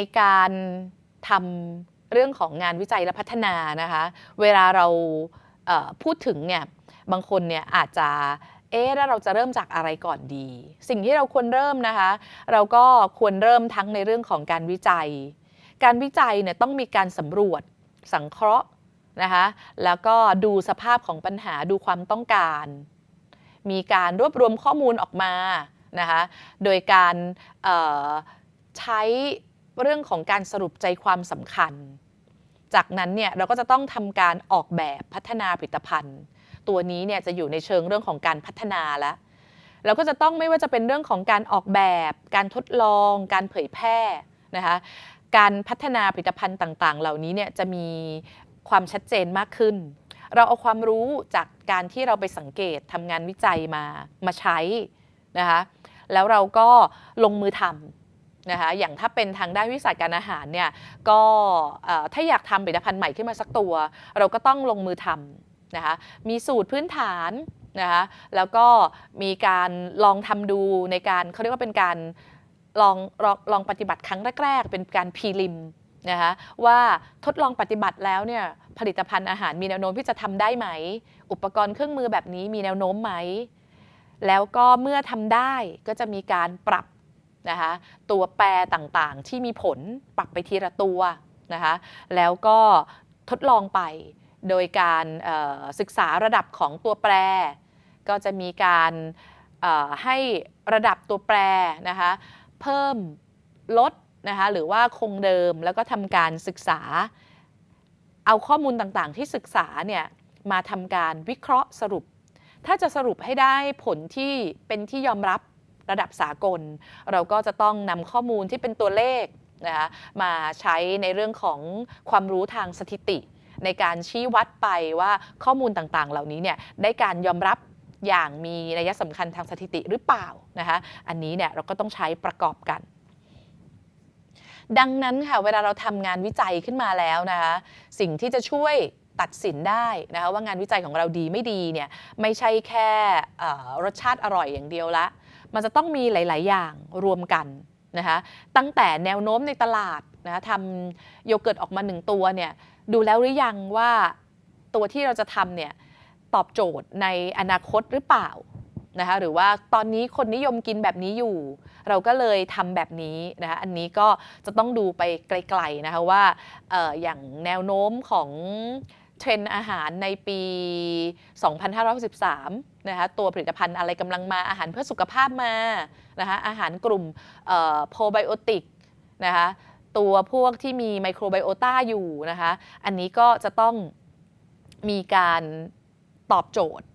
ในการทำเรื่องของงานวิจัยและพัฒนานะคะ เวลาเราเพูดถึงเนี่ยบางคนเนี่ยอาจจะเอ๊ะแล้วเราจะเริ่มจากอะไรก่อนดี สิ่งที่เราควรเริ่มนะคะ เราก็ควรเริ่มทั้งในเรื่องของการวิจัย การวิจัยเนี่ยต้องมีการสำรวจสังเคราะห์นะคะแล้วก็ดูสภาพของปัญหาดูความต้องการ มีการรวบรวมข้อมูลออกมานะคะโดยการใช้ เรื่องของการสรุปใจความสำคัญ จากนั้นเนี่ยเราก็จะต้องทำการออกแบบพัฒนาผลิตภัณฑ์ ตัวนี้เนี่ยจะอยู่ในเชิงเรื่องของการพัฒนาแล้วเราก็จะต้องไม่ว่าจะเป็นเรื่องของการออกแบบ การทดลอง การเผยแพร่นะคะการพัฒนาผลิตภัณฑ์ต่างๆ เหล่านี้เนี่ยจะมีความชัดเจนมากขึ้น เราเอาความรู้จากการที่เราไปสังเกตทำงานวิจัยมามาใช้นะคะแล้วเราก็ลงมือทำ นะคะอย่างถ้าเป็นทางด้านวิสัยการอาหารเนี่ยก็ถ้าอยากทำผลิตภัณฑ์ใหม่ขึ้นมาสักตัว เราก็ต้องลงมือทำนะคะมีสูตรพื้นฐานนะคะแล้วก็มีการลองทำดูในการเขาเรียกว่าเป็นการลองลองลองปฏิบัติครั้งแรก ๆ เป็นการพรีลิมนะคะว่าทดลองปฏิบัติแล้วเนี่ยผลิตภัณฑ์อาหารมีแนวโน้มที่จะทำได้ไหม อุปกรณ์เครื่องมือแบบนี้มีแนวโน้มไหม แล้วก็เมื่อทำได้ก็จะมีการปรับ นะคะตัวแปรต่างๆ ที่มีผลปรับไปทีละตัวนะคะแล้วก็ทดลองไปโดยการศึกษาระดับของตัวแปร ก็จะมีการให้ระดับตัวแปรนะคะเพิ่มลดนะคะหรือว่าคงเดิมแล้วก็ทำการศึกษา เอาข้อมูลต่างๆ ที่ศึกษาเนี่ยมาทำการวิเคราะห์สรุป ถ้าจะสรุปให้ได้ผลที่เป็นที่ยอมรับ ระดับสากล เราก็จะต้องนำข้อมูลที่เป็นตัวเลขนะคะมาใช้ในเรื่องของความรู้ทางสถิติ ในการชี้วัดไปว่าข้อมูลต่างๆ เหล่านี้เนี่ยได้การยอมรับอย่างมีนัยสำคัญทางสถิติหรือเปล่านะคะอันนี้เนี่ยเราก็ต้องใช้ประกอบกันดังนั้นค่ะเวลาเราทำงานวิจัยขึ้นมาแล้วนะคะสิ่งที่จะช่วยตัดสินได้นะคะว่างานวิจัยของเราดีไม่ดีเนี่ยไม่ใช่แค่รสชาติอร่อยอย่างเดียวละ มันจะต้องมีหลาย ๆ อย่างรวมกันนะคะตั้งแต่แนวโน้มในตลาดนะะทำโยเกิร์ตออกมาหนึ่งตัวเนี่ยดูแล้วหรือยังว่าตัวที่เราจะทำเนี่ยตอบโจทย์ในอนาคตหรือเปล่านะคะหรือว่าตอนนี้คนนิยมกินแบบนี้อยู่ เราก็เลยทำแบบนี้นะคะอันนี้ก็จะต้องดูไปไกลๆนะคะว่าอออย่างแนวโน้มของ เทรนด์อาหารในปี 2563นะคะตัวผลิตภัณฑ์อะไรกำลังมาอาหารเพื่อสุขภาพมานะคะอาหารกลุ่มโปรไบโอติกนะคะตัวพวกที่มีไมโครไบโอตาอยู่นะคะอันนี้ก็จะต้องมีการตอบโจทย์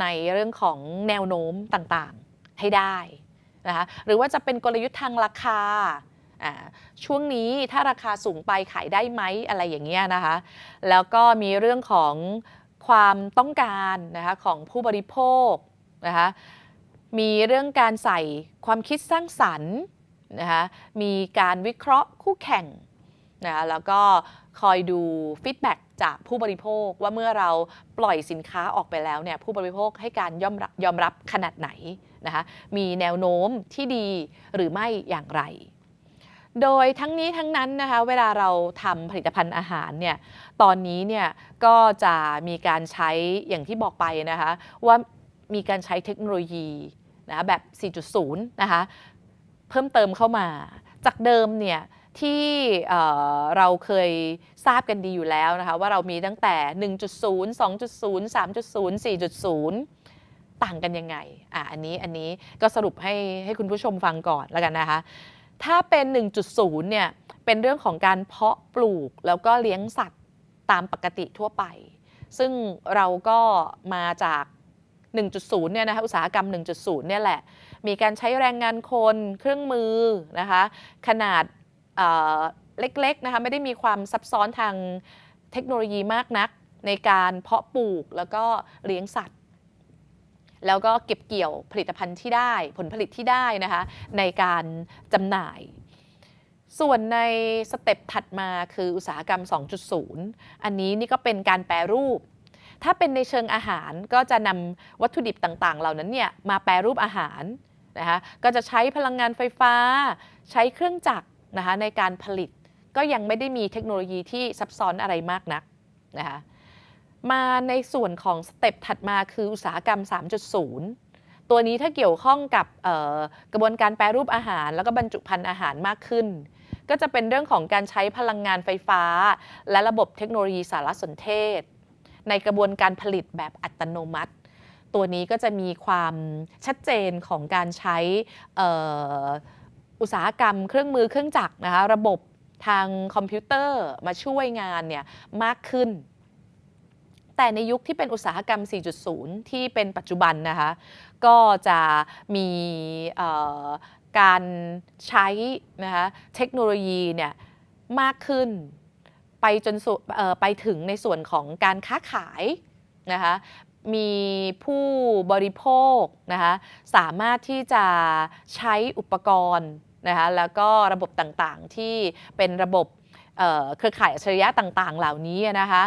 ในเรื่องของแนวโน้มต่างๆให้ได้นะคะหรือว่าจะเป็นกลยุทธ์ทางราคาอ่า ช่วงนี้ถ้าราคาสูงไปขายได้ไหมอะไรอย่างเงี้ยนะคะ แล้วก็มีเรื่องของความต้องการนะคะของผู้บริโภคนะคะมีเรื่องการใส่ความคิดสร้างสรรค์นะคะมีการวิเคราะห์คู่แข่งนะคะแล้วก็คอยดูฟีดแบ็กจากผู้บริโภคว่าเมื่อเราปล่อยสินค้าออกไปแล้วเนี่ยผู้บริโภคให้การยอมรับยอมรับขนาดไหนนะคะมีแนวโน้มที่ดีหรือไม่อย่างไร โดยทั้งนี้ทั้งนั้นนะคะเวลาเราทำผลิตภัณฑ์อาหารเนี่ยตอนนี้เนี่ยก็จะมีการใช้อย่างที่บอกไปนะคะว่ามีการใช้เทคโนโลยีนะะแบบ 4.0 นะคะเพิ่มเติมเข้ามา จากเดิมเนี่ยที่เเราเคยทราบกันดีอยู่แล้วนะคะว่าเรามีตั้งแต่ 1.0 2.0 3.0 4.0 ต่างกันยังไงอะอันนี้อันนี้ก็สรุปให้ให้คุณผู้ชมฟังก่อนแล้วกันนะคะ ถ้าเป็น 1.0 เนี่ย เป็นเรื่องของการเพาะปลูกแล้วก็เลี้ยงสัตว์ตามปกติทั่วไป ซึ่งเราก็มาจาก 1.0 เนี่ยนะคะอุตสาหกรรม 1.0 เนี่ยแหละ มีการใช้แรงงานคนเครื่องมือนะคะขนาดเเล็กๆนะคะไม่ได้มีความซับซ้อนทางเทคโนโลยีมากนักในการเพาะปลูกแล้วก็เลี้ยงสัตว์ แล้วก็เก็บเกี่ยวผลิตภัณฑ์ที่ได้ ผลผลิตที่ได้นะคะ ในการจำหน่าย ส่วนในสเต็ปถัดมาคืออุตสาหกรรม 2.0 อันนี้นี่ก็เป็นการแปรรูป ถ้าเป็นในเชิงอาหารก็จะนำวัตถุดิบต่างๆ เหล่านั้นเนี่ยมาแปรรูปอาหารนะคะก็จะใช้พลังงานไฟฟ้า ใช้เครื่องจักรนะคะในการผลิตก็ยังไม่ได้มีเทคโนโลยีที่ซับซ้อนอะไรมากนักนะคะ มาในส่วนของสเต็ปถัดมาคืออุตสาหกรรม 3.0 ตัวนี้ถ้าเกี่ยวข้องกับกระบวนการแปรรูปอาหาร แล้วก็บรรจุภัณฑ์อาหารมากขึ้น ก็จะเป็นเรื่องของการใช้พลังงานไฟฟ้า และระบบเทคโนโลยีสารสนเทศ ในกระบวนการผลิตแบบอัตโนมัติ ตัวนี้ก็จะมีความชัดเจนของการใช้ออุตสาหกรรม เครื่องมือเครื่องจักรนะคะระบบทางคอมพิวเตอร์มาช่วยงานเนี่ยมากขึ้น แต่ในยุคที่เป็นอุตสาหกรรม 4.0 ที่เป็นปัจจุบันนะคะ ก็จะมีการใช้นะคะเทคโนโลยีเนี่ยมากขึ้นไปจนไปถึงในส่วนของการค้าขายนะคะมีผู้บริโภคนะคะสามารถที่จะใช้อุปกรณ์นะคะแล้วก็ระบบต่างๆที่เป็นระบบเครือข่ายอัจฉริยะต่างๆ เหล่านี้นะคะ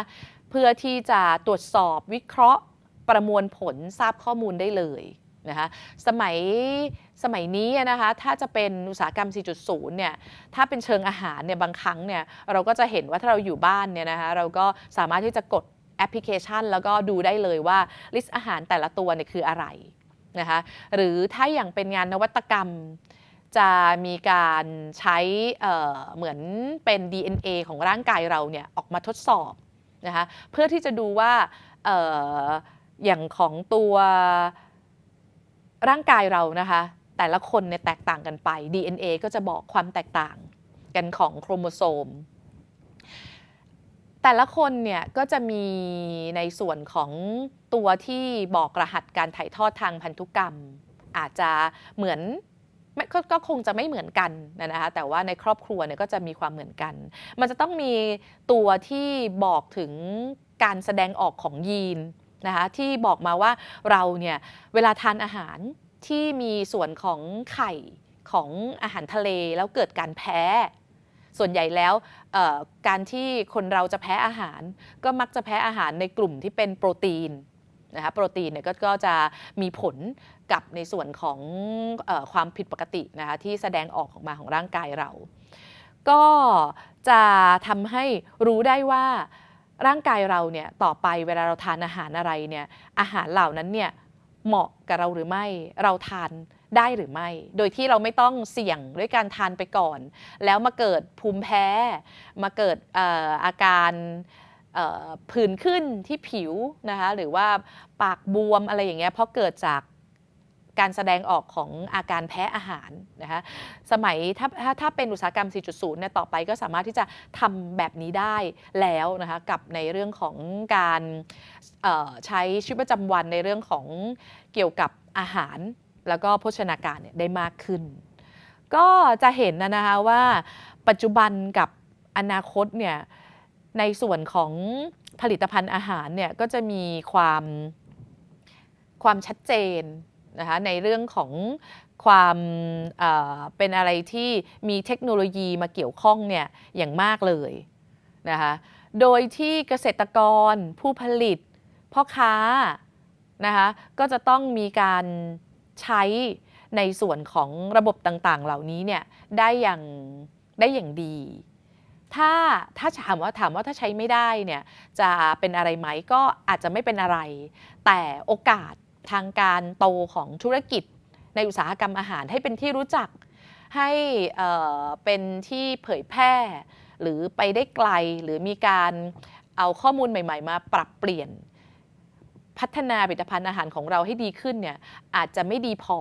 เพื่อที่จะตรวจสอบวิเคราะห์ประมวลผลทราบข้อมูลได้เลยนะคะสมัยสมัยนี้นะคะถ้าจะเป็นอุตสาหกรรม 4.0 เนี่ยถ้าเป็นเชิงอาหารเนี่ยบางครั้งเนี่ยเราก็จะเห็นว่าถ้าเราอยู่บ้านเนี่ยนะคะเราก็สามารถที่จะกดแอปพลิเคชัน แล้วก็ดูได้เลยว่าลิสต์อาหารแต่ละตัวเนี่ยคืออะไรนะคะหรือถ้าอย่างเป็นงานนวัตกรรมจะมีการใช้เเหมือนเป็น DNA ของร่างกายเราเนี่ยออกมาทดสอบ นะคะเพื่อที่จะดูว่าอออย่างของตัวร่างกายเรานะคะแต่ละคนเนี่ยแตกต่างกันไป DNA ก็จะบอกความแตกต่างกันของโครโมโซม แต่ละคนเนี่ยก็จะมีในส่วนของตัวที่บอกรหัสการถ่ายทอดทางพันธุกรรม อาจจะเหมือน กก็คงจะไม่เหมือนกันนะคะแต่ว่าในครอบครัวเนี่ยก็จะมีความเหมือนกัน มันจะต้องมีตัวที่บอกถึงการแสดงออกของยีนนะคะที่บอกมาว่าเราเนี่ยเวลาทานอาหารที่มีส่วนของไข่ของอาหารทะเลแล้วเกิดการแพ้ ส่วนใหญ่แล้วการที่คนเราจะแพ้อาหาร ก็มักจะแพ้อาหารในกลุ่มที่เป็นโปรตีนนะคะโปรตีนเนี่ยกก็จะมีผล กับในส่วนของอความผิดปกตินะคะที่แสดงออกออกมาของร่างกายเรา ก็จะทำให้รู้ได้ว่าร่างกายเราเนี่ยต่อไปเวลาเราทานอาหารอะไรเนี่ยอาหารเหล่านั้นเนี่ยเหมาะกับเราหรือไม่เราทานได้หรือไม่ โดยที่เราไม่ต้องเสี่ยงด้วยการทานไปก่อน แล้วมาเกิดภูมิแพ้ มาเกิดอออาการผื่นขึ้นที่ผิวนะคะหรือว่าปากบวมอะไรอย่างเงี้ยเพราะเกิดจาก การแสดงออกของอาการแพ้อาหารนะคะสมัยถ้าถ้าถ้าเป็นอุตสาหกรรม 4.0 เนี่ยต่อไปก็สามารถที่จะทำแบบนี้ได้แล้วนะคะกับในเรื่องของการใช้ชีวิตประจำวันในเรื่องของเกี่ยวกับอาหาร แล้วก็โภชนาการเนี่ยได้มากขึ้น ก็จะเห็นนะนะคะว่าปัจจุบันกับอนาคตเนี่ยในส่วนของผลิตภัณฑ์อาหารเนี่ยก็จะมีความความชัดเจน นะคะในเรื่องของความเป็นอะไรที่มีเทคโนโลยีมาเกี่ยวข้องเนี่ยอย่างมากเลยนะคะโดยที่เกษตรกรผู้ผลิต พ่อค้านะคะก็จะต้องมีการใช้ในส่วนของระบบต่างๆ เหล่านี้เนี่ยได้อย่างได้อย่างดี ถ้าถ้าถามว่าถามว่าถ้าใช้ไม่ได้เนี่ยจะเป็นอะไรไหมก็อาจจะไม่เป็นอะไร แต่โอกาส ทางการโตของธุรกิจในอุตสาหกรรมอาหารให้เป็นที่รู้จักให้เป็นที่เผยแพร่ หรือไปได้ไกลหรือมีการเอาข้อมูลใหม่ ๆ มาปรับเปลี่ยน พัฒนาผลิตภัณฑ์อาหารของเราให้ดีขึ้นเนี่ยอาจจะไม่ดีพอ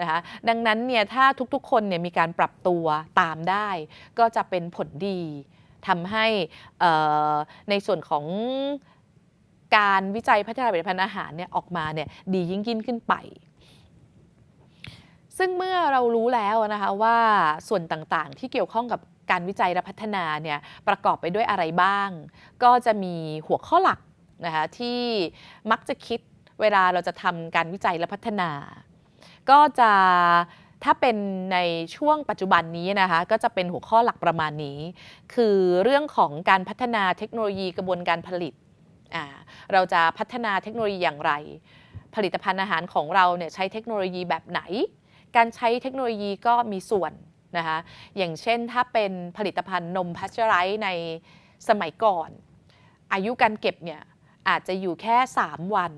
นะคะดังนั้นเนี่ยถ้าทุกๆคนเนี่ยมีการปรับตัวตามได้ ก็จะเป็นผลดีทำให้ในส่วนของ การวิจัยพัฒนาผลิตภัณฑ์อาหารเนี่ยออกมาเนี่ยดียิ่งยิ่งขึ้นไป ซึ่งเมื่อเรารู้แล้วนะคะว่าส่วนต่างๆ ที่เกี่ยวข้องกับการวิจัยและพัฒนาเนี่ยประกอบไปด้วยอะไรบ้าง ก็จะมีหัวข้อหลักนะคะที่มักจะคิดเวลาเราจะทำการวิจัยและพัฒนา ก็จะถ้าเป็นในช่วงปัจจุบันนี้นะคะก็จะเป็นหัวข้อหลักประมาณนี้ คือเรื่องของการพัฒนาเทคโนโลยีกระบวนการผลิต เราจะพัฒนาเทคโนโลยีอย่างไร ผลิตภัณฑ์อาหารของเราเนี่ยใช้เทคโนโลยีแบบไหน การใช้เทคโนโลยีก็มีส่วนนะคะอย่างเช่นถ้าเป็นผลิตภัณฑ์นมพัชไรส์ในสมัยก่อน อายุการเก็บเนี่ยอาจจะอยู่แค่ 3 วัน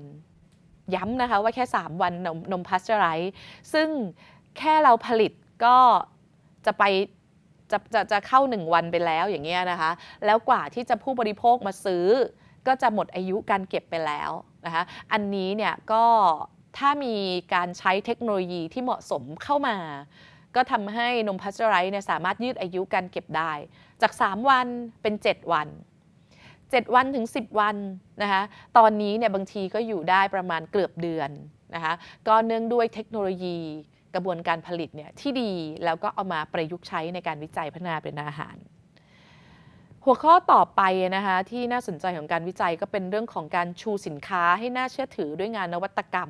ย้ำนะคะว่าแค่ 3 วันนมนมพัชไรส์ซึ่งแค่เราผลิตก็จะไปจะจะจะเข้า 1 วันไปแล้วอย่างเงี้ยนะคะ แล้วกว่าที่จะผู้บริโภคมาซื้อ ก็จะหมดอายุการเก็บไปแล้วนะคะอันนี้เนี่ยก็ถ้ามีการใช้เทคโนโลยีที่เหมาะสมเข้ามา ก็ทำให้นมพัชไรส์เนี่ยสามารถยืดอายุการเก็บได้ จาก 3 วันเป็น 7 วัน 7 วันถึง 10 วันนะคะตอนนี้เนี่ยบางทีก็อยู่ได้ประมาณเกือบเดือนนะคะก็เนื่องด้วยเทคโนโลยีกระบวนการผลิตเนี่ยที่ดีแล้วก็เอามาประยุกต์ใช้ในการวิจัยพัฒนาเป็นอาหาร หัวข้อต่อไปนะคะที่น่าสนใจของการวิจัยก็เป็นเรื่องของการชูสินค้าให้น่าเชื่อถือด้วยงานนวัตกรรม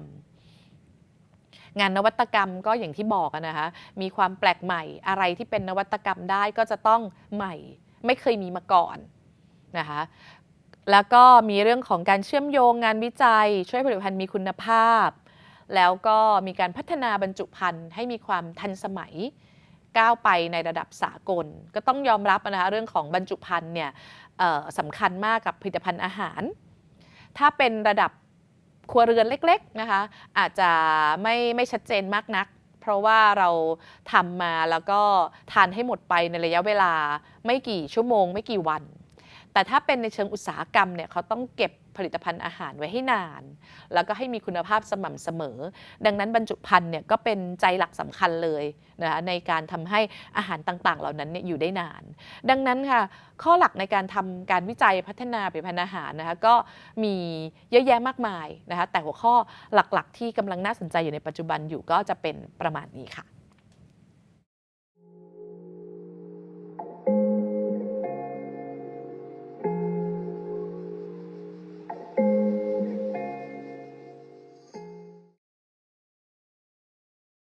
งานนวัตกรรมก็อย่างที่บอกนะคะมีความแปลกใหม่อะไรที่เป็นนวัตกรรมได้ก็จะต้องใหม่ ไม่เคยมีมาก่อนนะคะแล้วก็มีเรื่องของการเชื่อมโยงงานวิจัย ช่วยผลิตภัณฑ์มีคุณภาพ แล้วก็มีการพัฒนาบรรจุภัณฑ์ให้มีความทันสมัย ก้าวไปในระดับสากล ก็ต้องยอมรับนะคะเรื่องของบรรจุภัณฑ์เนี่ยสำคัญมากกับผลิตภัณฑ์อาหาร ถ้าเป็นระดับครัวเรือนเล็กๆนะคะอาจจะไม่ไม่ชัดเจนมากนัก เพราะว่าเราทำมาแล้วก็ทานให้หมดไปในระยะเวลาไม่กี่ชั่วโมง ไม่กี่วัน แต่ถ้าเป็นในเชิงอุตสาหกรรมเนี่ยเขาต้องเก็บผลิตภัณฑ์อาหารไว้ให้นาน แล้วก็ให้มีคุณภาพสม่ำเสมอ ดังนั้นบรรจุภัณฑ์เนี่ยก็เป็นใจหลักสำคัญเลยนะคะในการทำให้อาหารต่างๆ เหล่านั้นเนี่ยอยู่ได้นาน ดังนั้นค่ะข้อหลักในการทำการวิจัยพัฒนาผลิตภัณฑ์อาหารนะคะก็มีเยอะแยะมากมายนะคะแต่หัวข้อหลักๆ ที่กำลังน่าสนใจอยู่ในปัจจุบันอยู่ก็จะเป็นประมาณนี้ค่ะ